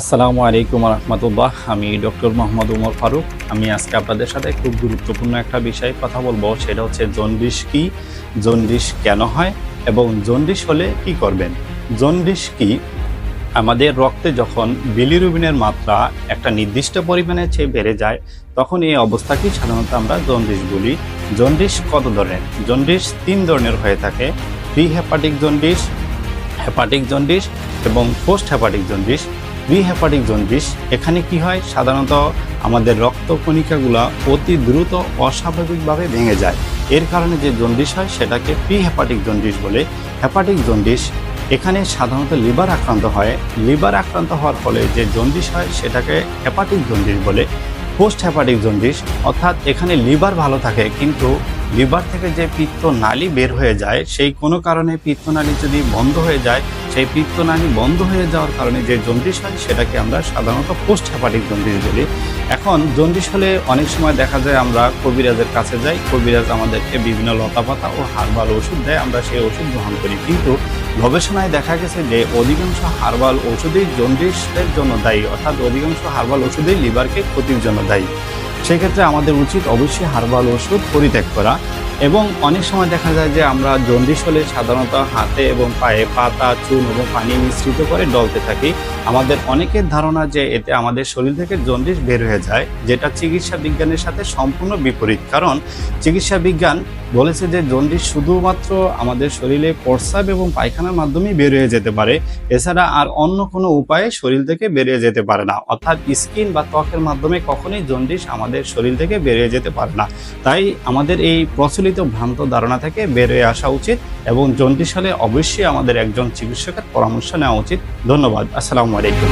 আসসালামু আলাইকুম রহমতুল্লাহ আমি ডক্টর মোহাম্মদ উমর ফারুক। আমি আজকে আপনাদের সাথে খুব গুরুত্বপূর্ণ একটা বিষয়ে কথা বলব। সেটা হচ্ছে জন্ডিস কি, জন্ডিস কেন হয় এবং জন্ডিস হলে কি করবেন? জন্ডিস কি, আমাদের রক্তে যখন বিলিরুবিনের মাত্রা একটা নির্দিষ্ট পরিমাণে চেয়ে বেড়ে যায়, তখন এই অবস্থাকেই সাধারণত আমরা জন্ডিস বলি। জন্ডিস কত ধরনের? জন্ডিস তিন ধরনের হয়ে থাকে। Pre hepatic jaundice hepatic jaundice এবং post hepatic jaundice. Pre hepatic jaundice. এখানে কি হয়? সাধারণত আমাদের রক্ত কণিকাগুলো অতি দ্রুত অস্বাভাবিকভাবে ভেঙে যায়। এর কারণে যে জন্ডিস হয়, সেটাকে প্রি হেপাটিক জন্ডিস বলে। হেপাটিক জন্ডিস, এখানে সাধারণত লিভার আক্রান্ত হয়। লিভার আক্রান্ত হওয়ার ফলে যে জন্ডিস হয়, সেটাকে হেপাটিক জন্ডিস বলে। পোস্ট হ্যাপাটিক জন্ডিস অর্থাৎ এখানে লিভার ভালো থাকে, কিন্তু লিভার থেকে যে পিত্ত নালী বের হয়ে যায়, সেই কোনো কারণে পিত্তনালী যদি বন্ধ হয়ে যায়, সেই পিত্তনালী বন্ধ হয়ে যাওয়ার কারণে যে জন্ডিস হয়, সেটাকে আমরা সাধারণত পোস্ট হ্যাপাটিক জন্ডিস বলি। এখন জন্ডিস হলে অনেক সময় দেখা যায় আমরা কবিরাজের কাছে যাই, কবিরাজ আমাদেরকে বিভিন্ন লতাপাতা ও হার্বাল ওষুধ দেয়, আমরা সেই ওষুধ গ্রহণ করি। কিন্তু গবেষণায় দেখা গেছে যে অধিকাংশ হার্বাল ওষুধেই জন্ডিসের জন্য দায়ী, অর্থাৎ অধিকাংশ হার্বাল ওষুধেই লিভারকে ক্ষতির জন্য দায়ী। সেক্ষেত্রে আমাদের উচিত অবশ্যই হার্বাল ওষুধ পরিত্যাগ করা এবং অনেক সময় দেখা যায় যে আমরা জন্ডিস হলে সাধারণত হাতে এবং পায়ে পাতা চুন এবং পানি মিশ্রিত করে ডলতে থাকি। আমাদের অনেকের ধারণা যে এতে আমাদের শরীর থেকে জন্ডিস বের হয়ে যায়, যেটা চিকিৎসা বিজ্ঞানের সাথে সম্পূর্ণ বিপরীত। কারণ চিকিৎসা বিজ্ঞান বলেছে যে জন্ডিস শুধুমাত্র আমাদের শরীরে প্রস্রাব এবং পায়খানার মাধ্যমেই বের হয়ে যেতে পারে। এছাড়া আর অন্য কোনো উপায়ে শরীর থেকে বেরিয়ে যেতে পারে না। অর্থাৎ স্কিন বা ত্বকের মাধ্যমে কখনোই জন্ডিস আমাদের শরীর থেকে বেরিয়ে যেতে পারে না। তাই আমাদের এই প্রচলিত ভ্রান্ত ধারণা থেকে বেরিয়ে আসা উচিত এবং জন্ডিস হলে অবশ্যই আমাদের একজন চিকিৎসকের পরামর্শ নেওয়া উচিত। ধন্যবাদ। আসসালামু আলাইকুম।